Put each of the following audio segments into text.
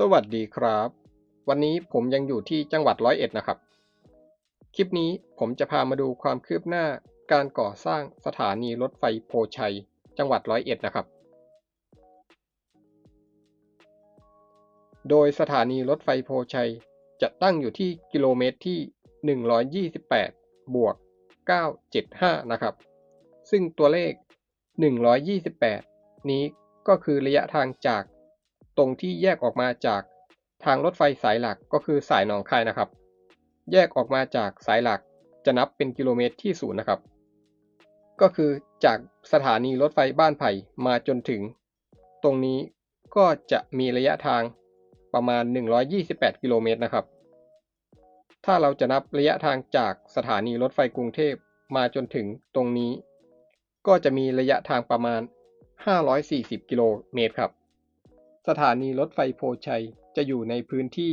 สวัสดีครับ วันนี้ผมยังอยู่ที่จังหวัดร้อยเอ็ดนะครับ คลิปนี้ผมจะพามาดูความคืบหน้าการก่อสร้างสถานีรถไฟโพชัย จังหวัดร้อยเอ็ดนะครับ โดยสถานีรถไฟโพชัย จะตั้งอยู่ที่กิโลเมตรที่ 128 บวก 975 นะครับ ซึ่งตัวเลข 128 นี้ก็คือระยะทางจาก ตรงที่แยกออกมาจากทางรถไฟสายหลักก็คือสายหนองคายนะครับ แยกออกมาจากสายหลักจะนับเป็นกิโลเมตรที่ศูนย์นะครับ ก็คือจากสถานีรถไฟบ้านไผ่มาจนถึง ตรงนี้ก็จะมีระยะทางประมาณ 128 กิโลเมตรนะครับ ถ้าเราจะนับระยะทางจากสถานีรถไฟกรุงเทพมาจนถึงตรงนี้ ก็จะมีระยะทางประมาณ 540 กิโลเมตรครับ สถานีรถไฟโพชัยจะอยู่ในพื้นที่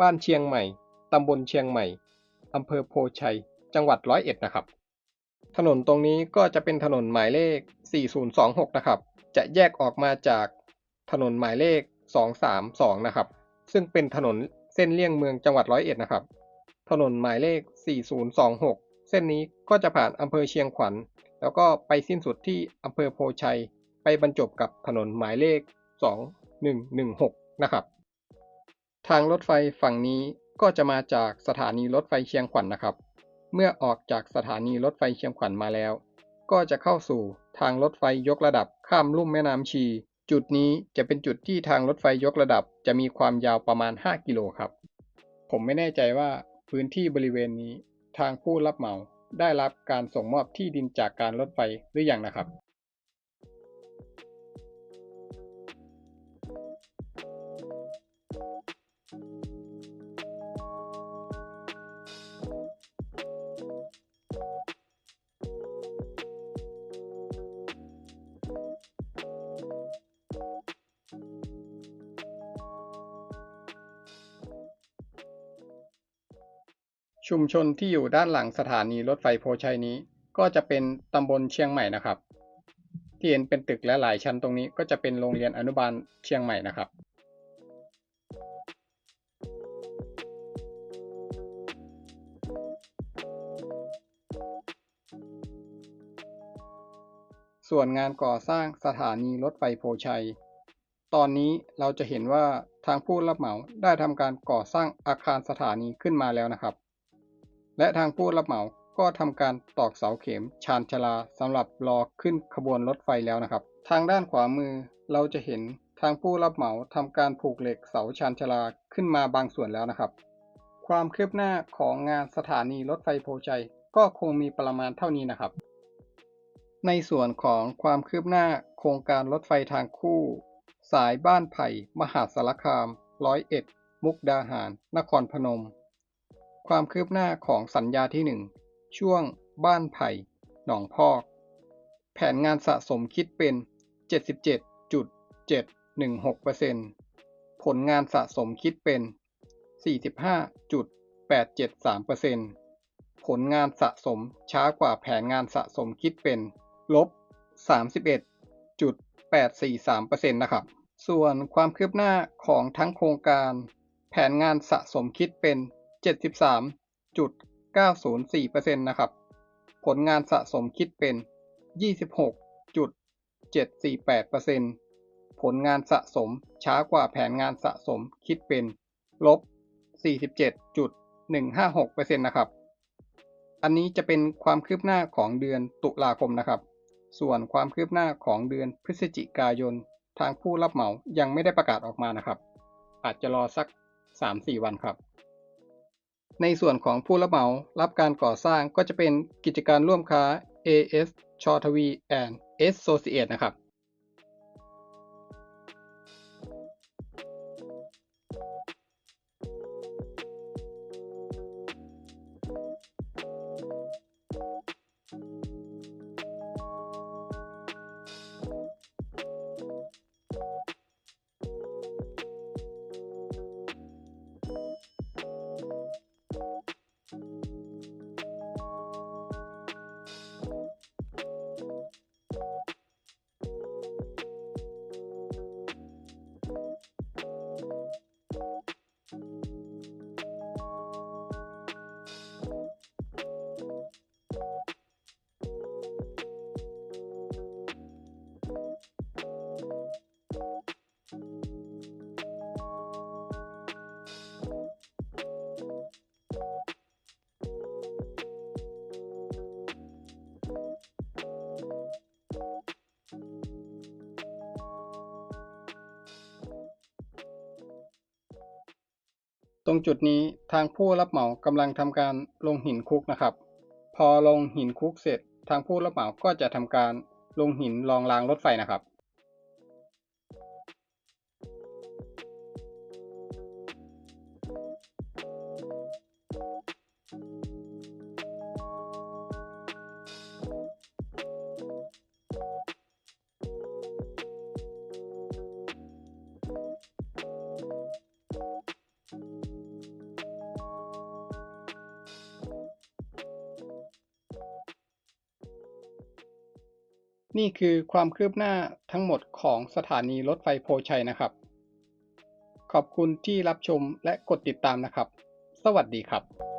บ้านเชียงใหม่ ตำบลเชียงใหม่ อำเภอโพชัย จังหวัดร้อยเอ็ดนะครับ ถนนตรงนี้ก็จะเป็นถนนหมายเลข 4026 นะครับ จะแยกออกมาจากถนนหมายเลข 232 นะครับ ซึ่งเป็นถนนเส้นเลี่ยงเมืองจังหวัดร้อยเอ็ดนะครับ ถนนหมายเลข 4026 เส้นนี้ก็จะผ่านอำเภอเชียงขวัญ แล้วก็ไปสิ้นสุดที่อำเภอโพชัย ไปบรรจบกับถนนหมายเลข 2 116 นะครับ ทางรถไฟฝั่งนี้ก็จะมาจากสถานีรถไฟเชียงขวัญนนะครับ เมื่อออกจากสถานีรถไฟเชียงขวัญมาแล้ว ก็จะเข้าสู่ทางรถไฟยกระดับข้ามลุ่มแม่น้ำชี จุดนี้จะเป็นจุดที่ทางรถไฟยกระดับ จะมีความยาวประมาณ 5 กิโลครับ ผมไม่แน่ใจว่าพื้นที่บริเวณนี้ ทางผู้รับเหมาได้รับการส่งมอบที่ดินจากการรถไฟหรือยังนะครับ ชุมชนที่อยู่ด้านหลังสถานีรถไฟโพชัยนี้ ก็จะเป็นตำบลเชียงใหม่นะครับ ที่เห็นเป็นตึกและหลายชั้นตรงนี้ก็จะเป็นโรงเรียนอนุบาลเชียงใหม่นะครับ ส่วนงานก่อสร้างสถานีรถไฟโพชัย ตอนนี้เราจะเห็นว่าทางผู้รับเหมาได้ทำการก่อสร้างอาคารสถานีขึ้นมาแล้วนะครับ และทางผู้รับเหมาก็ทำการตอกเสาเข็มชานชาลาสำหรับรอขึ้นขบวนรถไฟแล้วนะครับ ทางด้านขวามือเราจะเห็นทางผู้รับเหมาทำการผูกเหล็กเสาชานชาลาขึ้นมาบางส่วนแล้วนะครับ ความคืบหน้าของงานสถานีรถไฟโพชัยก็คงมีประมาณเท่านี้นะครับ ในส่วนของความคืบหน้าโครงการรถไฟทางคู่ สายบ้านไผ่ มหาสารคามร้อยเอ็ดมุกดาหาร นครพนม ความคืบหน้าของสัญญาที่ 1 ช่วง บ้านไผ่ หนองพอก แผนงานสะสมคิดเป็น 77.716%ผลงานสะสมคิดเป็น 45.873%ผลงานสะสมช้ากว่าแผนงานสะสมคิดเป็น ลบ 31.843%นะครับ ส่วนความคืบหน้าของทั้งโครงการ แผนงานสะสมคิดเป็น 73.904%นะครับ ผลงานสะสมคิดเป็น 26.748%ผลงานสะสมช้ากว่าแผนงานสะสมคิดเป็นลบ 47.156%นะครับ อันนี้จะเป็นความคืบหน้าของเดือนตุลาคมนะครับ ส่วนความคืบหน้าของเดือนพฤศจิกายนทางผู้รับเหมายังไม่ได้ประกาศออกมานะครับ อาจจะรอสัก 3-4 วันครับ ในส่วนของผู้รับเหมารับการก่อสร้างก็จะเป็นกิจการร่วมค้า AS ชอทวี and Associate นะครับ ตรงจุดนี้ทางผู้รับเหมากำลังทำการลงหินคุกนะครับ พอลงหินคุกเสร็จ ทางผู้รับเหมาก็จะทำการลงหินรองรางรถไฟนะครับ นี่คือความคืบหน้าทั้งหมดของสถานีรถไฟโพชัยนะครับ ขอบคุณที่รับชมและกดติดตามนะครับ สวัสดีครับ